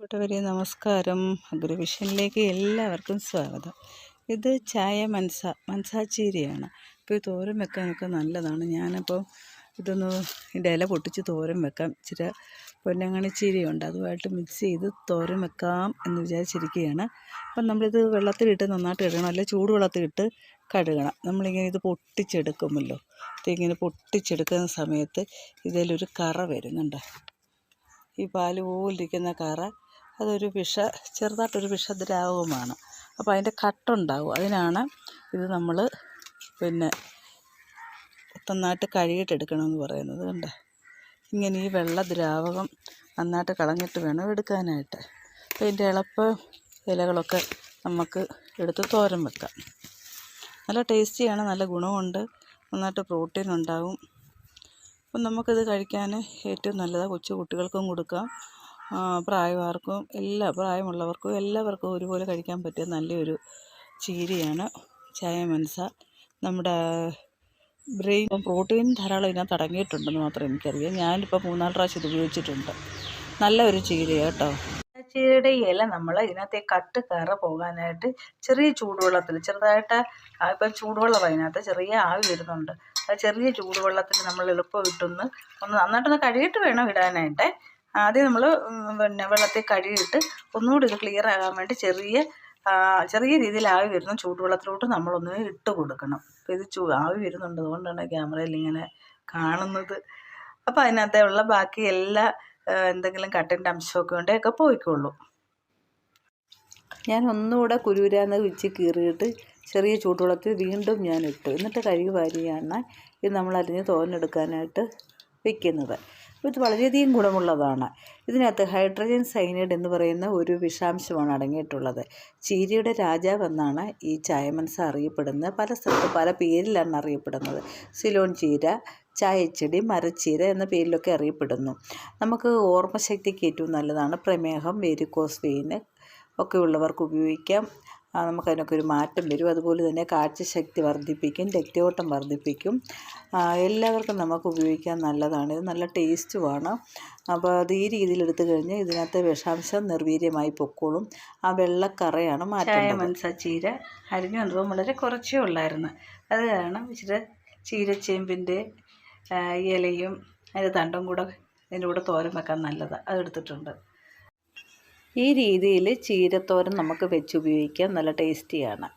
കൂട്ടുകാരെ നമസ്കാരം. അഗ്രവിഷനിലേക്ക് എല്ലാവർക്കും സ്വാഗതം. ഇത് ചായ മനസ മനസാച്ചീരയാണ് അപ്പോൾ ഈ തോരൻ വെക്കാനൊക്കെ നല്ലതാണ്. ഞാനപ്പോൾ ഇതൊന്ന് ഇതിന്റെ ഇല പൊട്ടിച്ച് തോരൻ വെക്കാം. ഇച്ചിരി പൊന്നങ്ങണി ചീരയുണ്ട് അതുമായിട്ട് മിക്സ് ചെയ്ത് തോരൻ വെക്കാം എന്ന് വിചാരിച്ചിരിക്കുകയാണ്. അപ്പം നമ്മളിത് വെള്ളത്തിലിട്ട് നന്നായിട്ട് ഇടണം ചൂട് ചൂടുവെള്ളത്തിലിട്ട് കഴുകണം. നമ്മളിങ്ങനെ ഇത് പൊട്ടിച്ചെടുക്കുമല്ലോ. ഇതിങ്ങനെ പൊട്ടിച്ചെടുക്കുന്ന സമയത്ത് ഇതിലൊരു കറ വരുന്നുണ്ട്. ഈ പാൽ പോലിരിക്കുന്ന കറ അതൊരു വിഷ ചെറുതായിട്ടൊരു വിഷദ്രാവകമാണ് അപ്പോൾ അതിന്റെ കട്ടുണ്ടാവും. അതിനാണ് ഇത് നമ്മൾ പിന്നെ നന്നായിട്ട് കഴുകിയിട്ടെടുക്കണമെന്ന് പറയുന്നത് കണ്ട? ഇങ്ങനെ ഈ വെള്ള ദ്രാവകം നന്നായിട്ട് കളഞ്ഞിട്ട് വേണം എടുക്കാനായിട്ട്. അപ്പോൾ ഇതിന്റെ ഇളപ്പ് ഇലകളൊക്കെ നമുക്ക് എടുത്ത് തോരൻ വെക്കാം. നല്ല ടേസ്റ്റിയാണ് നല്ല ഗുണമുണ്ട്. നന്നായിട്ട് പ്രോട്ടീൻ ഉണ്ടാവും. അപ്പം നമുക്കിത് കഴിക്കാൻ ഏറ്റവും നല്ലതാണ് കൊച്ചു കുട്ടികൾക്കും കൊടുക്കാം. പ്രായമാർക്കും എല്ലാ പ്രായമുള്ളവർക്കും എല്ലാവർക്കും ഒരുപോലെ കഴിക്കാൻ പറ്റിയ നല്ലൊരു ചീരയാണ് ചായമൻസ നമ്മുടെ ബ്രെയിൻ പ്രോട്ടീൻ ധാരാളം ഇതിനകത്ത് അടങ്ങിയിട്ടുണ്ടെന്ന് മാത്രം എനിക്കറിയാം. ഞാനിപ്പോൾ മൂന്നാൽ പ്രാവശ്യം ഇത് ഉപയോഗിച്ചിട്ടുണ്ട്. നല്ല ഒരു ചീരയാണ് കേട്ടോ ചീരയുടെ ഇല നമ്മൾ ഇതിനകത്ത് കട്ട് കയറ പോകാനായിട്ട് ചെറിയ ചൂടുവെള്ളത്തിൽ ചെറുതായിട്ട് ഇപ്പം ചൂടുവെള്ളം അതിനകത്ത് ചെറിയ ആവി വരുന്നുണ്ട്. ആ ചെറിയ ചൂടുവെള്ളത്തിൽ നമ്മൾ എളുപ്പം ഇട്ടൊന്ന് ഒന്ന് നന്നായിട്ടൊന്ന് കഴുകിയിട്ട് വേണം ഇടാനായിട്ട്. ആദ്യം നമ്മൾ പിന്നെ വെള്ളത്തിൽ കഴുകിയിട്ട് ഒന്നുകൂടി ഇത് ക്ലിയർ ആകാൻ വേണ്ടി ചെറിയ ചെറിയ രീതിയിൽ ആവി വരുന്ന ചൂടുവെള്ളത്തിലോട്ട് നമ്മളൊന്ന് ഇട്ട് കൊടുക്കണം. അപ്പോൾ ഇത് ചൂ ആവി വരുന്നുണ്ട്. അതുകൊണ്ടാണ് ക്യാമറയിൽ ഇങ്ങനെ കാണുന്നത്. അപ്പോൾ അതിനകത്തുള്ള ബാക്കി എല്ലാ എന്തെങ്കിലും കട്ടിന്റെ അംശമൊക്കെ ഉണ്ടെങ്കിൽ പോയിക്കോളൂ. ഞാൻ ഒന്നുകൂടെ കുരുരാന്ന് വെച്ച് കീറിയിട്ട് ചെറിയ ചൂടുവെള്ളത്തിൽ വീണ്ടും ഞാൻ ഇട്ടു. എന്നിട്ട് കഴുകി വാരിയാണ് ഇത് നമ്മൾ അരിഞ്ഞ് തോരനെടുക്കാനായിട്ട് വെക്കുന്നത് ഇത് വളരെയധികം ഗുണമുള്ളതാണ്. ഇതിനകത്ത് ഹൈഡ്രജൻ സൈനൈഡ് എന്ന് പറയുന്ന ഒരു വിഷാംശമാണ് അടങ്ങിയിട്ടുള്ളത്. ചീരയുടെ രാജാവ് എന്നാണ് ഈ ചായമൻസ അറിയപ്പെടുന്നത്. പല സ്ഥലത്ത് പല പേരിലാണ് അറിയപ്പെടുന്നത്. സിലോൺ ചീര ചായച്ചെടി മരച്ചീര എന്ന പേരിലൊക്കെ അറിയപ്പെടുന്നു. നമുക്ക് ഓർമ്മശക്തിക്ക് ഏറ്റവും നല്ലതാണ് പ്രമേഹം വെരിക്കോസ് വെയിൻ ഒക്കെ ഉള്ളവർക്ക് ഉപയോഗിക്കാം. നമുക്കതിനൊക്കെ ഒരു മാറ്റം വരും. അതുപോലെ തന്നെ കാഴ്ചശക്തി വർദ്ധിപ്പിക്കും രക്തയോട്ടം വർദ്ധിപ്പിക്കും. എല്ലാവർക്കും നമുക്ക് ഉപയോഗിക്കാൻ നല്ലതാണ്. ഇത് നല്ല ടേസ്റ്റുമാണ് അപ്പോൾ അത് ഈ രീതിയിൽ എടുത്തു കഴിഞ്ഞാൽ ഇതിനകത്ത് വിഷാംശം നിർവീര്യമായി പൊക്കോളും. ആ വെള്ളക്കറയാണ് മാറ്റേണ്ടത്. ചീര അരിഞ്ഞു വന്നപ്പോൾ വളരെ കുറച്ചേ ഉള്ളായിരുന്നു. അത് കാരണം ഇച്ചിരി ചീരച്ചേമ്പിന്റെ ഇലയും അതിന്റെ തണ്ടും കൂടെ ഇതിന്റെ കൂടെ തോരൻ വെക്കാൻ നല്ലതാണ് അതെടുത്തിട്ടുണ്ട് ഈ രീതിയിൽ ചീരത്തോരൻ നമുക്ക് വെച്ച് ഉപയോഗിക്കാം നല്ല ടേസ്റ്റിയാണ്.